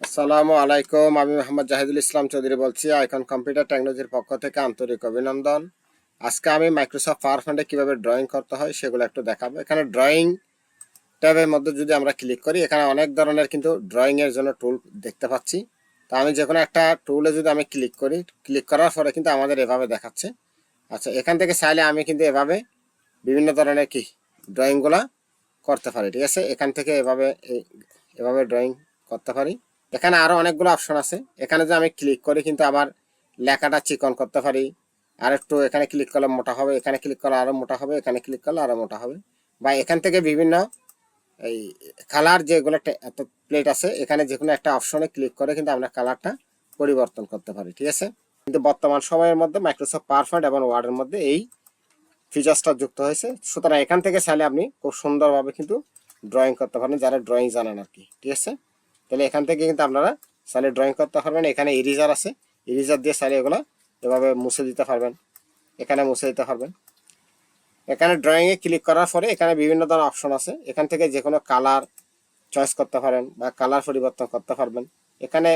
আসসালামু আলাইকুম, আমি মোহাম্মদ জাহিদুল ইসলাম চৌধুরী বলছি, আইকন কম্পিউটার টেকনোলজির পক্ষ থেকে আন্তরিক অভিনন্দন। আজকে আমি মাইক্রোসফট পাওয়ার পয়েন্টে কীভাবে ড্রয়িং করতে হয় সেগুলো একটু দেখাবো। এখানে ড্রয়িং ট্যাবের মধ্যে যদি আমরা ক্লিক করি, এখানে অনেক ধরনের কিন্তু ড্রয়িংয়ের জন্য টুল দেখতে পাচ্ছি। তো আমি যে কোনো একটা টুলে যদি আমি ক্লিক করি ক্লিক করার পরে কিন্তু আমাদের এভাবে দেখাচ্ছে। আচ্ছা এখান থেকে চাইলে আমি কিন্তু এভাবে বিভিন্ন ধরনের কি ড্রয়িংগুলা করতে পারি, ঠিক আছে? এখান থেকে এভাবে এভাবে ড্রয়িং করতে পারি। এখানে আরও অনেকগুলো অপশন আছে। এখানে যে আমি ক্লিক করি কিন্তু আবার লেখাটা চিকন করতে পারি। আর একটু এখানে ক্লিক করলে মোটা হবে, এখানে ক্লিক করলে আরও মোটা হবে, এখানে ক্লিক করলে আরও মোটা হবে। বা এখান থেকে বিভিন্ন এই কালার যেগুলো প্লেট আছে, এখানে যে কোনো একটা অপশনে ক্লিক করে কিন্তু আমরা কালারটা পরিবর্তন করতে পারি, ঠিক আছে? কিন্তু বর্তমান সময়ের মধ্যে মাইক্রোসফট পারফেক্ট এবং ওয়ার্ডের মধ্যে এই ফিচার্সটা যুক্ত হয়েছে। সুতরাং এখান থেকে চাইলে আপনি খুব সুন্দরভাবে কিন্তু ড্রয়িং করতে পারেন, যারা ড্রয়িং জানেন আর কি, ঠিক আছে? তাহলে এখান থেকে কিন্তু আপনারা চাইলে ড্রয়িং করতে পারবেন। এখানে ইরিজার আছে। ইরিজার দিয়ে চাইলে এগুলো এভাবে মুছে দিতে পারবেন। এখানে মুছে দিতে পারবেন। এখানে ড্রয়িংয়ে ক্লিক করার পরে এখানে বিভিন্ন ধরনের অপশন আছে। এখান থেকে যে কোনো কালার চয়েস করতে পারেন বা কালার পরিবর্তন করতে পারবেন। এখানে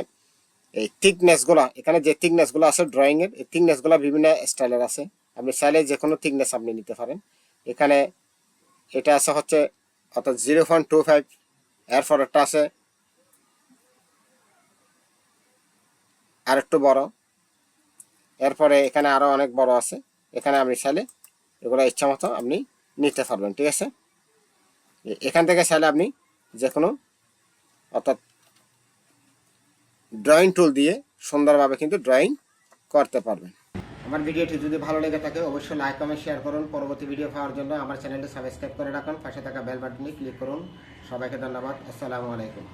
এই থিকনেসগুলো এখানে যে থিকনেসগুলো আছে ড্রয়িংয়ের এই থিকনেসগুলো বিভিন্ন স্টাইলের আছে। আপনি চাইলে যে কোনো থিকনেস আপনি নিতে পারেন। এখানে এটা আছে হচ্ছে অর্থাৎ জিরো পয়েন্ট টু ফাইভ এরপর একটা আছে আর একটু বড়। এরপরে এখানে আরও অনেক বড় আছে। এখানে আপনি চাইলে এগুলো ইচ্ছা মতো আপনি নিতে পারবেন, ঠিক আছে? এখান থেকে চাইলে আপনি যে কোনো অর্থাৎ ড্রয়িং টুল দিয়ে সুন্দরভাবে কিন্তু ড্রয়িং করতে পারবেন। আমার ভিডিওটি যদি ভালো লেগে থাকে, অবশ্যই লাইক কমেন্ট শেয়ার করুন। পরবর্তী ভিডিও পাওয়ার জন্য আমার চ্যানেলটি সাবস্ক্রাইব করে রাখুন। পাশে থাকা বেল বাটনে ক্লিক করুন। সবাইকে ধন্যবাদ। আসসালামু আলাইকুম।